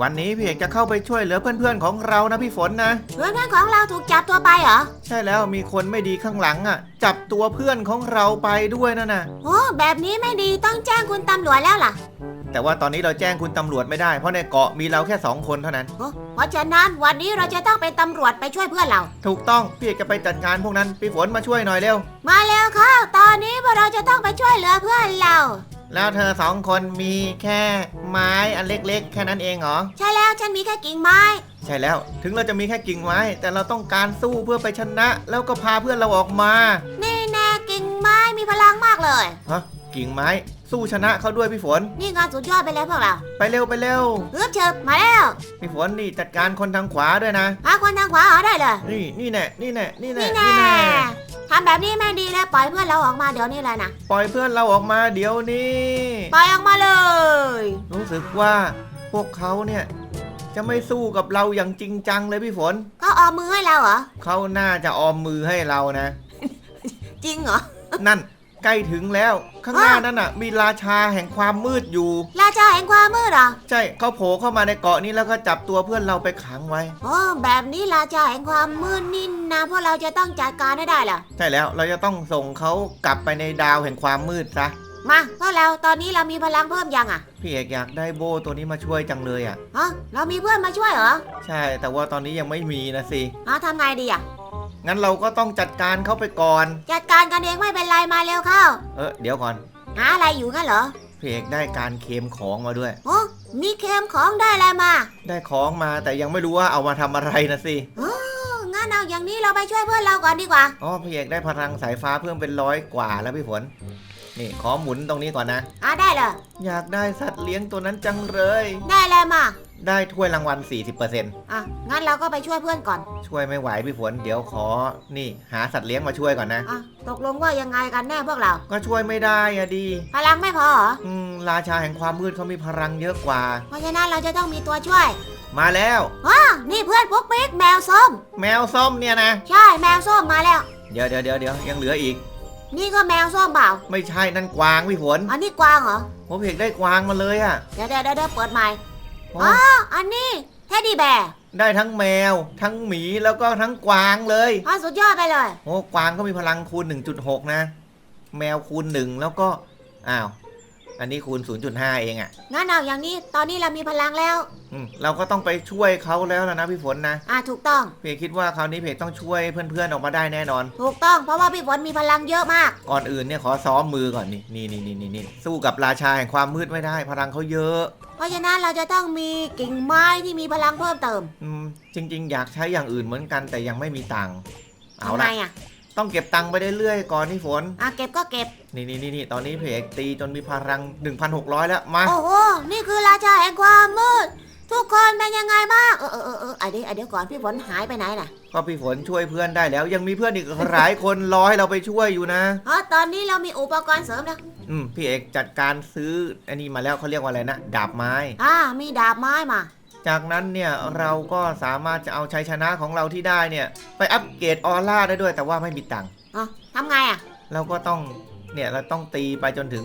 วันนี้พี่เอกจะเข้าไปช่วยเหลือเพื่อนๆของเรานะพี่ฝนนะ เพื่อนๆของเราถูกจับตัวไปเหรอ ใช่แล้วมีคนไม่ดีข้างหลังอะ จับตัวเพื่อนของเราไปด้วยนั่นน่ะ โอ้แบบนี้ไม่ดีต้องแจ้งคุณตำรวจแล้วล่ะแต่ว่าตอนนี้เราแจ้งคุณตำรวจไม่ได้เพราะในเกาะมีเราแค่สองคนเท่านั้นโอ้เพราะฉะนั้นวันนี้เราจะต้องเป็นตำรวจไปช่วยเพื่อนเรา ถูกต้องพี่เอกจะไปจัดการพวกนั้นพี่ฝนมาช่วยหน่อยเร็ว มาแล้วค่ะตอนนี้พวกเราจะต้องไปช่วยเหลือเพื่อนเรา แล้วเธอสองคนมีแค่ไม้อันเล็กๆ แค่นั้นเองเหรอ ใช่แล้วฉันมีแค่กิ่งไม้ ใช่แล้ว ถึงเราจะมีแค่กิ่งไม้ แต่เราต้องการสู้เพื่อไปชนะ แล้วก็พาเพื่อนเราออกมานี่แน่กิ่งไม้มีพลังมากเลย ฮะกิ่งไม้ สู้ชนะเขาด้วยพี่ฝน นี่งานสุดยอดไปแล้วพวกเราไปเร็วไปเร็ว เอื้อเชิบมาแล้วพี่ฝนนี่จัดการคนทางขวาด้วยนะ หาคนทางขวาเอาได้เลย นี่นี่แน่นี่แน่นี่แน่นี่แน่ ทำแบบนี้ไม่ดีเลยปล่อยเพื่อนเราออกมาเดี๋ยวนี้เลยนะปล่อยเพื่อนเราออกมาเดี๋ยวนี้ ปล่อยออกมาเลย รู้สึกว่าพวกเขาเนี่ย จะไม่สู้กับเราอย่างจริงจังเลยพี่ฝนเขาเอามือให้เราเหรอเขาน่าจะออมมือให้เรานะ จริงเหรอ นั่น ใกล้ถึงแล้ว ข้างหน้านั่นน่ะ มีราชาแห่งความมืดอยู่ ราชาแห่งความมืดเหรอ ใช่เขาโผล่เข้ามาในเกาะนี้แล้วก็จับตัวเพื่อนเราไปขังไว้โอ้แบบนี้ราชาแห่งความมืดนี่นะพวกเราจะต้องจัดการให้ได้เหรอใช่แล้วเราจะต้องส่งเขากลับไปในดาวแห่งความมืดซะมาพวกเราตอนนี้เรามีพลังเพิ่มยังอะพี่เอกอยากได้โบตัวนี้มาช่วยจังเลยอะฮะเรามีเพื่อนมาช่วยเหรอใช่ แต่ว่าตอนนี้ยังไม่มีนะสิเอาทำไงดีอะ งั้นเราก็ต้องจัดการเขาไปก่อน จัดการกันเองไม่เป็นไรมาเร็วเข้า เออเดี๋ยวก่อนหาอะไรอยู่งั้นเหรอพี่เอกได้การเคลมของมาด้วย โอ้มีเค็มของได้อะไรมา ได้ของมาแต่ยังไม่รู้ว่าเอามาทำอะไรนะสิโอ้งั้นเอาอย่างนี้เราไปช่วยเพื่อนเราก่อนดีกว่า อ๋อพี่เอกได้พลังสายฟ้าเพิ่มเป็นร้อยกว่าแล้วพี่ฝน นี่ขอหมุนตรงนี้ก่อนนะ อ่าได้เลย อยากได้สัตว์เลี้ยงตัวนั้นจังเลย ได้อะไรมา ได้ถ้วยรางวัล 40%อะ งั้นเราก็ไปช่วยเพื่อนก่อน ช่วยไม่ไหวพี่ฝนเดี๋ยวขอ นี่หาสัตว์เลี้ยงมาช่วยก่อนนะ อะ ตกลงว่ายังไงกันแน่พวกเรา ก็ช่วยไม่ได้อะดี พลังไม่พอเหรอ อืมราชาแห่งความมืดเขามีพลังเยอะกว่า เพราะฉะนั้นเราจะต้องมีตัวช่วยมาแล้ว อะนี่เพื่อนปุ๊กปิ๊กแมวส้ม แมวส้มเนี่ยนะ ใช่ แมวส้มมาแล้ว เดี๋ยวเดี๋ยวเดี๋ยวเดี๋ยวยังเหลืออีก นี่ก็แมวส้มเปล่า ไม่ใช่นั่นกวางพี่ฝนอันนี้กวางเหรอ ผมเห็นได้กวางมาเลยอะเดี๋ยวเดี๋ยวเดี๋ยวเปิดใหม่โอ้อ๋ออันนี้เท็ดดี้แบร์ได้ทั้งแมว ทั้งหมีแล้วก็ทั้งกวางเลย อ๋อสุดยอดไปเลย โอ้กวางก็มีพลังคูณ 1.6 นะ แมวคูณ 1 แล้วก็ อ้าว อันนี้คูณ 0.5 เองอะ่ะงั้นเอาอย่างนี้ ตอนนี้เรามีพลังแล้ว อืมเราก็ต้องไปช่วยเขาแล้วล่ะนะพี่ฝนนะ อะถูกต้อง เพจคิดว่าคราวนี้เพจต้องช่วยเพื่อนๆออกมาได้แน่นอน ถูกต้อง เพราะว่าพี่ฝนมีพลังเยอะมาก ก่อนอื่นเนี่ยขอซ้อมมือก่อนนี่นี่นี่นี่นี่นี่สู้กับราชาแห่งความมืดไม่ได้ พลังเขาเยอะ เพราะฉะนั้นเราจะต้องมีกิ่งไม้ที่มีพลังเพิ่มเติมอืมจริง ๆ อยากใช้อย่างอื่นเหมือนกันแต่ยังไม่มีตังค์เอาทำไมละอะต้องเก็บตังค์ไปเรื่อยๆก่อนที่ฝน อะเก็บก็เก็บ นี่นี่นี่นี่ตอนนี้เพจตีจนมีพลัง 1,600 แล้ว มา โอ้โห นี่คือราชาแห่งความมืด ทุกคนเป็นยังไงบ้าง เออเออเออเอออะเดี๋ยวอะเดี๋ยวก่อนพี่ฝนหายไปไหนน่ะก็พี่ฝนช่วยเพื่อนได้แล้ว ยังมีเพื่อนอีกหลายคนรอให้เราไปช่วยอยู่นะ อ๋อตอนนี้เรามีอุปกรณ์เสริมแล้ว อืมพี่เอกจัดการซื้ออันนี้มาแล้วเขาเรียกว่าอะไรนะดาบไม้ อ่ามีดาบไม้มา จากนั้นเนี่ยเราก็สามารถจะเอาชัยชนะของเราที่ได้เนี่ย ไปอัปเกรดออร่าได้ด้วยแต่ว่าไม่มีตังค์อ๋อทำไงอะ เราก็ต้อง เนี่ยเราต้องตีไปจนถึง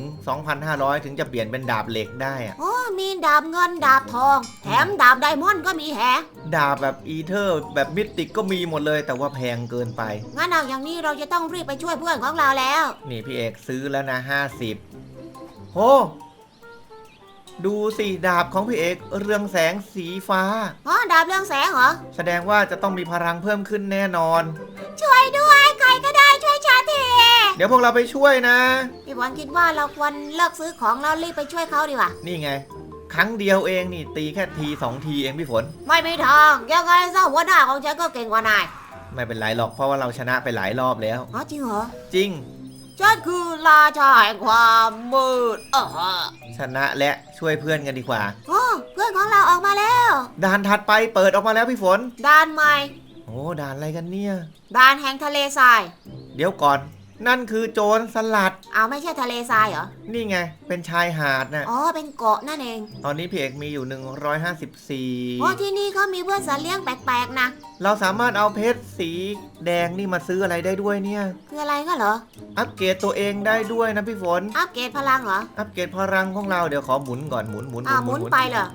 2,500 ถึงจะเปลี่ยนเป็นดาบเหล็กได้อะโอ้มีดาบเงินดาบทอง แถมดาบไดมอนด์ก็มีแฮะดาบแบบอีเทอร์แบบมิติกก็มีหมดเลย แต่ว่าแพงเกินไป งั้นเอาอย่างนี้เราจะต้องรีบไปช่วยเพื่อนของเราแล้ว นี่พี่เอกซื้อแล้วนะ 50โหดูสิดาบของพี่เอกเรืองแสงสีฟ้า อ๋อ ดาบเรืองแสงเหรอ แสดงว่าจะต้องมีพลังเพิ่มขึ้นแน่นอน เดี๋ยวพวกเราไปช่วยนะ พี่ฝนคิดว่าเราควรเลิกซื้อของแล้วรีบไปช่วยเขาดีกว่า นี่ไง ครั้งเดียวเองนี่ตีแค่ทีสองทีเองพี่ฝน ไม่มีทางยังไงซะหัวหน้าของฉันก็เก่งกว่านายไม่เป็นไรหรอกเพราะว่าเราชนะไปหลายรอบแล้ว อ๋อจริงเหรอ จริง ฉันคือราชาแห่งความมืดเออชนะและช่วยเพื่อนกันดีกว่า โอ้เพื่อนของเราออกมาแล้วด่านถัดไปเปิดออกมาแล้วพี่ฝนด่านใหม่ โอ้ด่านอะไรกันเนี่ย ด่านแห่งทะเลทราย เดี๋ยวก่อน นั่นคือโจรสลัด เอาไม่ใช่ทะเลทรายเหรอ นี่ไง เป็นชายหาดน่ะ อ๋อ เป็นเกาะนั่นเอง ตอนนี้พี่เอกมีอยู่เพราะ154 ที่นี่เขามีเพื่อนสัตว์เลี้ยงแปลกๆนะ เราสามารถเอาเพชรสีแดงนี่มาซื้ออะไรได้ด้วยเนี่ย คืออะไรก็เหรอ อัปเกรดตัวเองได้ด้วยนะพี่ฝน อัปเกรดพลังเหรอ อัปเกรดพลังของเราเดี๋ยวขอหมุนก่อนหมุนหมุนอ่าหมุนไปเหรอ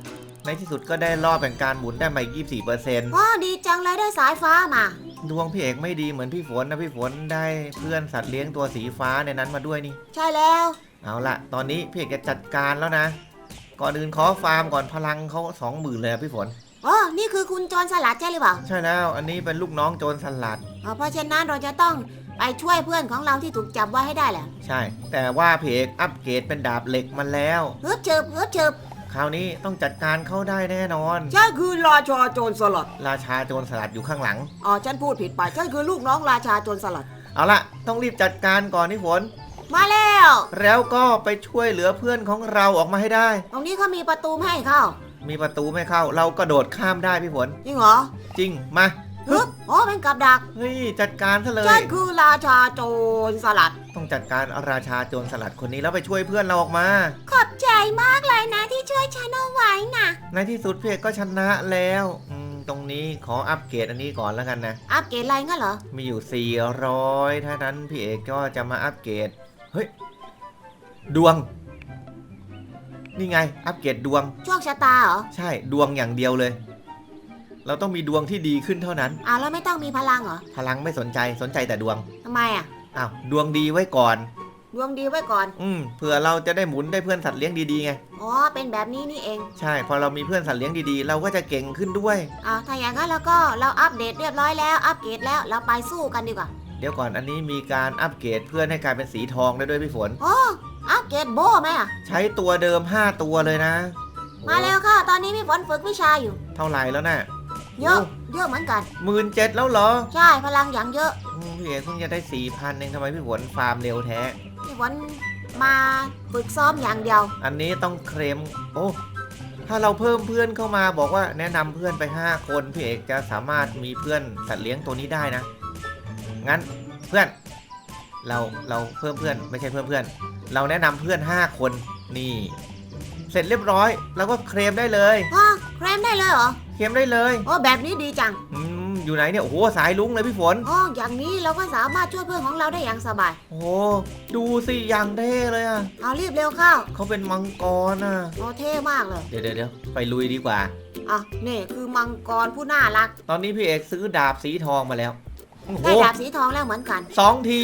ในที่สุดก็ได้รอบแห่งการหมุนได้มาอีก24เปอร์เซ็นต์อ๋อดีจังเลยได้สายฟ้ามา ดวงพี่เอกไม่ดีเหมือนพี่ฝนนะพี่ฝนได้เพื่อนสัตว์เลี้ยงตัวสีฟ้าในนั้นมาด้วยนี่ ใช่แล้ว เอาละตอนนี้พี่เอกจะจัดการแล้วนะ ก่อนอื่นขอฟาร์มก่อนพลังเขาสองหมื่นเลยอะพี่ฝน อ๋อ นี่คือคุณโจรสลัดใช่หรือเปล่าใช่แล้วอันนี้เป็นลูกน้องโจรสลัด อ๋อเพราะฉะนั้นเราจะต้องไปช่วยเพื่อนของเราที่ถูกจับไว้ให้ได้แหละใช่ แต่ว่าพี่เอกอัปเกรดเป็นดาบเหล็กมาแล้วเฮือบเจิบเฮือบเจิบค ราวนี้ต้องจัดการเขาได้แน่นอน ฉันคือราชาโจรสลัดราชาโจรสลัดอยู่ข้างหลัง อ๋อฉันพูดผิดไปฉันคือลูกน้องราชาโจรสลัด เอาละต้องรีบจัดการก่อนพี่ฝน มาแล้ว แล้วก็ไปช่วยเหลือเพื่อนของเราออกมาให้ได้ ตรงนี้เขามีประตูไม่ให้เข้า มีประตูไม่เข้า เรากระโดดข้ามได้พี่ฝน จริงเหรอจริงมาฮึบอ๋อเป็นกับดักเฮ้ยจัดการซะเลฉัยนคือราชาโจรสลัด ต้องจัดการราชาโจรสลัดคนนี้แล้วไปช่วยเพื่อนเราออกมาขอบใจ มากเลยนะที่ช่วยฉันเอาไว้นะในที่สุดพี่เอกก็ชนะแล้วอืมตรงนี้ขออัปเกรดอันนี้ก่อนแล้วกันนะ อัปเกรดอะไรงั้นเหรอ มีอยู่ 400 ถ้านั้นพี่เอกก็จะมาอัปเกรด เฮ้ย ดวง นี่ไง อัปเกรดดวง โชคชะตาเหรอใช่ ดวงอย่างเดียวเลย เราต้องมีดวงที่ดีขึ้นเท่านั้น อ้าวแล้วไม่ต้องมีพลังเหรอพลังไม่สนใจ สนใจแต่ดวง ทำไมอะ อ้าว ดวงดีไว้ก่อน ดวงดีไว้ก่อน อืมเผื่อเราจะได้หมุนได้เพื่อนสัตว์เลี้ยงดีๆไง อ๋อ เป็นแบบนี้นี่เอง ใช่ พอเรามีเพื่อนสัตว์เลี้ยงดีๆ เราก็จะเก่งขึ้นด้วยอ้าวถ้าอย่างนั้นแล้วก็เราอัปเดตเรียบร้อยแล้ว อัปเกรดแล้ว เราไปสู้กันดีกว่า เดี๋ยวก่อนอันนี้มีการอัปเกรดเพื่อนให้กลายเป็นสีทองได้ด้วยพี่ฝน โอ้อัปเกรดโบไหมอะ ใช้ตัวเดิม 5 ตัวเลยนะมาแล้วค่ะ ตอนนี้พี่ฝนฝึกวิชาอยู่ เท่าไหร่แล้วน่ะเยอะ เยอะเหมือนกันหมื่นเจ็ดแล้วเหรอ ใช่ พลังอย่างเยอะอืมพี่เอกเพิ่งจะได้สี่พันเองทำไมพี่ฝนฟาร์มเร็วแท้ พี่ฝนมาฝึกซ้อมอย่างเดียว อันนี้ต้องเคลมโอ้ถ้าเราเพิ่มเพื่อนเข้ามาบอกว่าแนะนำเพื่อนไป 5 คนพี่เอกจะสามารถมีเพื่อนสัตว์เลี้ยงตัวนี้ได้นะ งั้นเพื่อน เราเราเพิ่มเพื่อนไม่ใช่เพิ่มเพื่อน เราแนะนำเพื่อน 5 คนนี่ เสร็จเรียบร้อย แล้วก็เคลมได้เลยอ๋อเคลมได้เลยเหรอ เคลมได้เลย โอ้แบบนี้ดีจัง อืม อยู่ไหนเนี่ยโอ้โหสายลุ้งเลยพี่ฝน อ๋ออย่างนี้เราก็สามารถช่วยเพื่อนของเราได้อย่างสบาย โอ้โหดูสิอย่างเท่เลยอะเอารีบเร็วเข้าเขาเป็นมังกรอะ โอ้เท่มากเลยเดี๋ยวเดี๋ยวเดี๋ยวไปลุยดีกว่า อะนี่คือมังกรผู้น่ารัก ตอนนี้พี่เอกซื้อดาบสีทองมาแล้วโอ้โหได้ดาบสีทองแล้วเหมือนกันสองที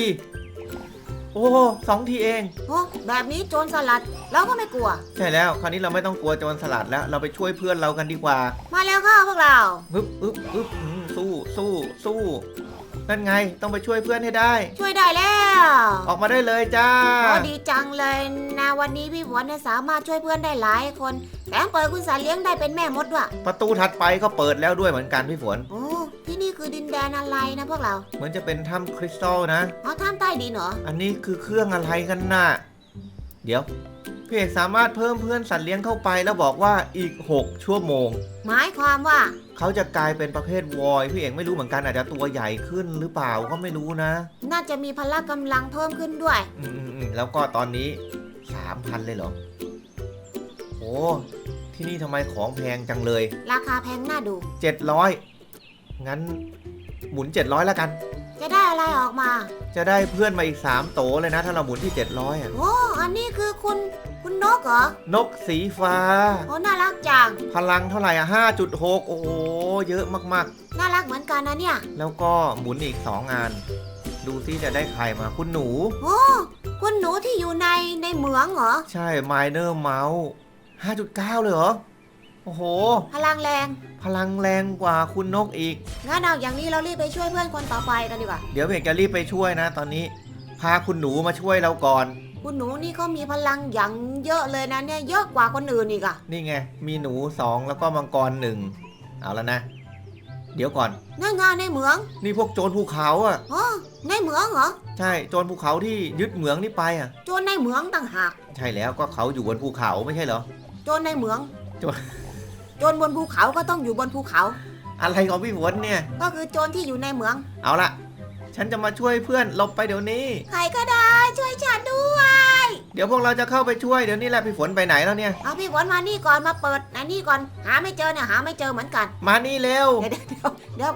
โอ้โหสองทีเอง โอ้แบบนี้โจรสลัดเราก็ไม่กลัว ใช่แล้ว คราวนี้เราไม่ต้องกลัวโจรสลัดแล้ว เราไปช่วยเพื่อนเรากันดีกว่ามาแล้วค่ะพวกเรา ฮึบฮึบฮึบอืม สู้สู้สู้นั่นไงต้องไปช่วยเพื่อนให้ได้ ช่วยได้แล้วออกมาได้เลยจ้าโอ้ดีจังเลยนะวันนี้พี่ฝนเนี่ยสามารถช่วยเพื่อนได้หลายคนแถมเปิดคุณสายเลี้ยงได้เป็นแม่มดด้วยประตูถัดไปก็เปิดแล้วด้วยเหมือนกันพี่ฝนโอ้ที่นี่คือดินแดนอะไรนะพวกเราเหมือนจะเป็นถ้ำคริสตัลนะอ๋อท่ามใต้ดินเหรออันนี้คือเครื่องอะไรกันน่ะเดี๋ยวพี่ เอกสามารถเพิ่มเพื่อนสัตว์เลี้ยงเข้าไป แล้วบอกว่าอีก 6 ชั่วโมง หมายความว่า เขาจะกลายเป็นประเภทวอยพี่เอกไม่รู้เหมือนกันอาจจะตัวใหญ่ขึ้นหรือเปล่าก็ไม่รู้นะน่าจะมีพละกำลังเพิ่มขึ้นด้วย อืมอืมอืมแล้วก็ตอนนี้ 3,000 เลยเหรอโอ้ที่นี่ทำไมของแพงจังเลย ราคาแพงน่าดู 700 งั้นหมุน 700แล้วกัน จะได้อะไรออกมา จะได้เพื่อนมาอีก 3 โตเลยนะ ถ้าเราหมุนที่ 700อะโอ้อันนี้คือคุณคุณนกเหรอนกสีฟ้า โอ้น่ารักจัง พลังเท่าไหร่อะ5.6 โอ้โห เยอะมากน่ารักเหมือนกันนะเนี่ยๆ แล้วก็หมุนอีก 2 งาน ดูซิจะได้ใครมาคุณหนู โอ้คุณหนูที่อยู่ในในเหมืองเหรอ ใช่ Miner Mouse 5.9 เลยเหรอ โอ้โห พลังแรง พลังแรงกว่าคุณนกอีก งั้นเอาอย่างนี้เรารีบไปช่วยเพื่อนคนต่อไปกันดีกว่า เดี๋ยวเบกจะรีบไปช่วยนะ ตอนนี้ พาคุณหนูมาช่วยเราก่อน คุณหนูนี่เขามีพลังอย่างเยอะเลยนะเนี่ยเยอะกว่าคนอื่นอีกอะนี่ไง มีหนูสองแล้วก็มังกรหนึ่งเอาแล้วนะ เดี๋ยวก่อน นั่นงานในเหมืองนี่พวกโจรภูเขาอะ อ๋อในเหมืองเหรอ ใช่ โจรภูเขาที่ยึดเหมืองนี่ไปอะ โจรในเหมืองต่างหาก ใช่แล้วก็เขาอยู่บนภูเขาไม่ใช่เหรอ โจรในเหมือง โจรโจรบนภูเขาก็ต้องอยู่บนภูเขา อะไรของพี่ฝนเนี่ย ก็คือโจรที่อยู่ในเหมือง เอาละฉันจะมาช่วยเพื่อนหลบไปเดี๋ยวนี้ ใครก็ได้ช่วยฉันด้วย เดี๋ยวพวกเราจะเข้าไปช่วยเดี๋ยวนี้แหละพี่ฝนไปไหนแล้วเนี่ย เอาพี่ฝนมานี่ก่อนมาเปิดอันนี้ก่อนหาไม่เจอเนี่ยหาไม่เจอเหมือนกัน มานี่เร็ว เดี๋ยวเดี๋ยวเดี๋ยว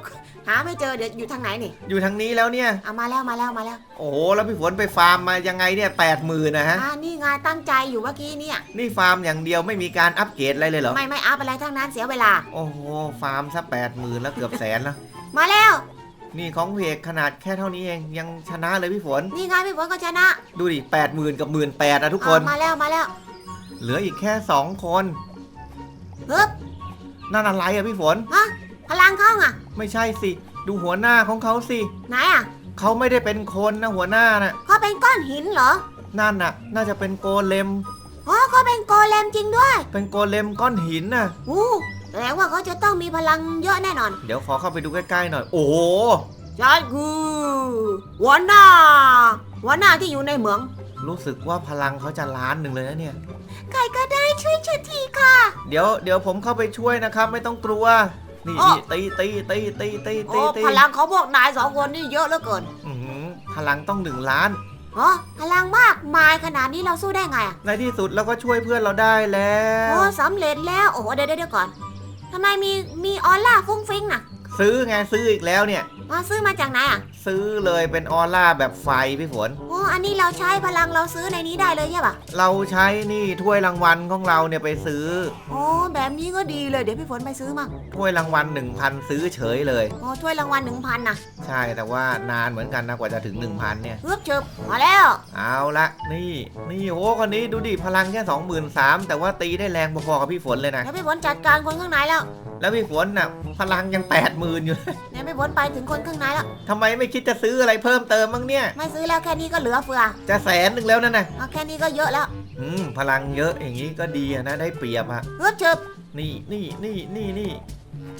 หาไม่เจอเดี๋ยวอยู่ทางไหนนี่อยู่ทางนี้แล้วเนี่ย เอามาแล้วมาแล้วมาแล้วโอ้โหแล้วพี่ฝนไปฟาร์มมายังไงเนี่ยแปดหมื่นนะฮะ อ่านี่ไงตั้งใจอยู่เมื่อกี้เนี่ย นี่ฟาร์มอย่างเดียวไม่มีการอัปเกรดอะไรเลยเหรอ ไม่ไม่อัพอะไรทั้งนั้นเสียเวลา โอ้โห ฟาร์มซะแปดหมื่นแล้วเกือบแสนแล้ว มาแล้ว นี่ของเพกขนาดแค่เท่านี้เองยังชนะเลยพี่ฝน นี่ไงพี่ฝนก็ชนะดูดิแปดหมื่นกับหมื่นแปดอะทุกคนอ่ามาแล้วมาแล้วเหลืออีกแค่สองคนฮึบนั่นอะไรอะพี่ฝน ฮะพลังเข้าอะ ไม่ใช่สิ ดูหัวหน้าของเขาสิไหนอะเขาไม่ได้เป็นคนนะหัวหน้าน่ะเขาเป็นก้อนหินเหรอนั่นน่ะ น่าจะเป็นโกเลมอ๋อเขาเป็นโกเลมจริงด้วย เป็นโกเลมก้อนหินน่ะอู้ แสดงว่าเขาจะต้องมีพลังเยอะแน่นอนเดี๋ยวขอเข้าไปดูใกล้ๆหน่อย โอ้โหฉันคือหัวหน้าหัวหน้าที่อยู่ในเหมือง รู้สึกว่าพลังเขาจะล้านหนึ่งเลยนะเนี่ย ใครก็ได้ช่วยฉันทีค่ะ เดี๋ยวเดี๋ยวผมเข้าไปช่วยนะครับ ไม่ต้องกลัว นี่อ้อนี่ตีตีตีตีตีตีโอ้ตีพลังของพวกนายสองคนนี่เยอะเหลือเกินอื้อหือพลังต้องหนึ่งล้านอ๋อพลังมากมายขนาดนี้เราสู้ได้ไงอะในที่สุดเราก็ช่วยเพื่อนเราได้แล้ว โอ้สำเร็จแล้วโอ้โหเดี๋ยวเดี๋ยวเดี๋ยวก่อน ทำไมมีมีออร่าฟุ้งฟิ้งน่ะ ซื้อไงซื้ออีกแล้วเนี่ย อ๋อซื้อมาจากไหนอะซื้อเลยเป็นออร่าแบบไฟพี่ฝน โอ้อันนี้เราใช้พลังเราซื้อในนี้ได้เลยใช่ปะเราใช้นี่ถ้วยรางวัลของเราเนี่ยไปซื้อ โอ้แบบนี้ก็ดีเลยเดี๋ยวพี่ฝนไปซื้อมาถ้วยรางวัล1,000 ซื้อเฉยเลย โอ้ถ้วยรางวัลหนึ่งพันนะใช่แต่ว่านานเหมือนกันนะกว่าจะถึง 1,000เนี่ยเือบเจบมาแล้ว เอาละนี่นี่โอ้คนนี้ดูดิพลังแค่23,000แต่ว่าตีได้แรงพอๆกับพี่ฝนเลยนะเดี๋ยวพี่ฝนจัดการคนข้างในแล้ว แล้วพี่ฝนน่ะพลังยัง 80,000อยู่เดี๋ยวพี่ ฝนไปถึงคนข้างในแล้ว ทำไมไม่คิดจะซื้ออะไรเพิ่มเติมบ้างเนี่ย ไม่ซื้อแล้วแค่นี้ก็เหลือเฟือจะแสนหนึ่งแล้วนั่นน่ะเอาแค่นี้ก็เยอะแล้วอืม พลังเยอะอย่างนี้ก็ดีอะนะได้เปรียบอะเือบเจบนี่นี่นี่นี่นี่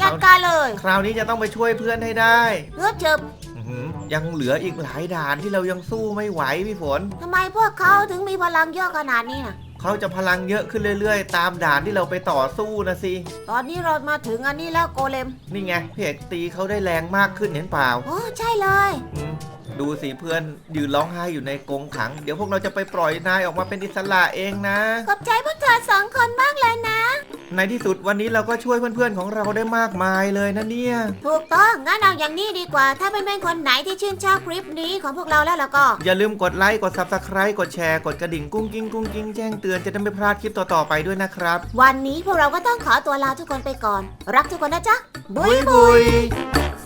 จัดการเลยคราวนี้จะต้องไปช่วยเพื่อนให้ได้เือบเจบอื้อหือยังเหลืออีกหลายด่านที่เรายังสู้ไม่ไหวพี่ฝน ทำไมพวกเขาถึงมีพลังเยอะขนาดนี้น่ะ เขาจะพลังเยอะขึ้นเรื่อยๆ ตามด่านที่เราไปต่อสู้นะสิ ตอนนี้เรามาถึงอันนี้แล้วโกเลม นี่ไงพี่เอกตีเขาได้แรงมากขึ้นเห็นเปล่า โอ้ใช่เลย อืม ดูสิเพื่อนยืนร้องไห้อยู่ในกรงขัง เดี๋ยวพวกเราจะไปปล่อยนายออกมาเป็นอิสระเองนะ ขอบใจพวกเธอสองคนมากเลยนะ ในที่สุดวันนี้เราก็ช่วยเพื่อนๆของเราได้มากมายเลยนะเนี่ย ถูกต้องงั้นเอาอย่างนี้ดีกว่า ถ้าเพื่อนๆคนไหนที่ชื่นชอบคลิปนี้ของพวกเราแล้วแล้วก็ อย่าลืมกดไลค์กด subscribe กดแชร์กดกระดิ่งกุ้งกิ้งกุ้งกิ้งแจ้งเตือนจะได้ไม่พลาดคลิปต่อๆไปด้วยนะครับวันนี้พวกเราก็ต้องขอตัวลาทุกคนไปก่อน รักทุกคนนะจ๊ะบุยบุบุยย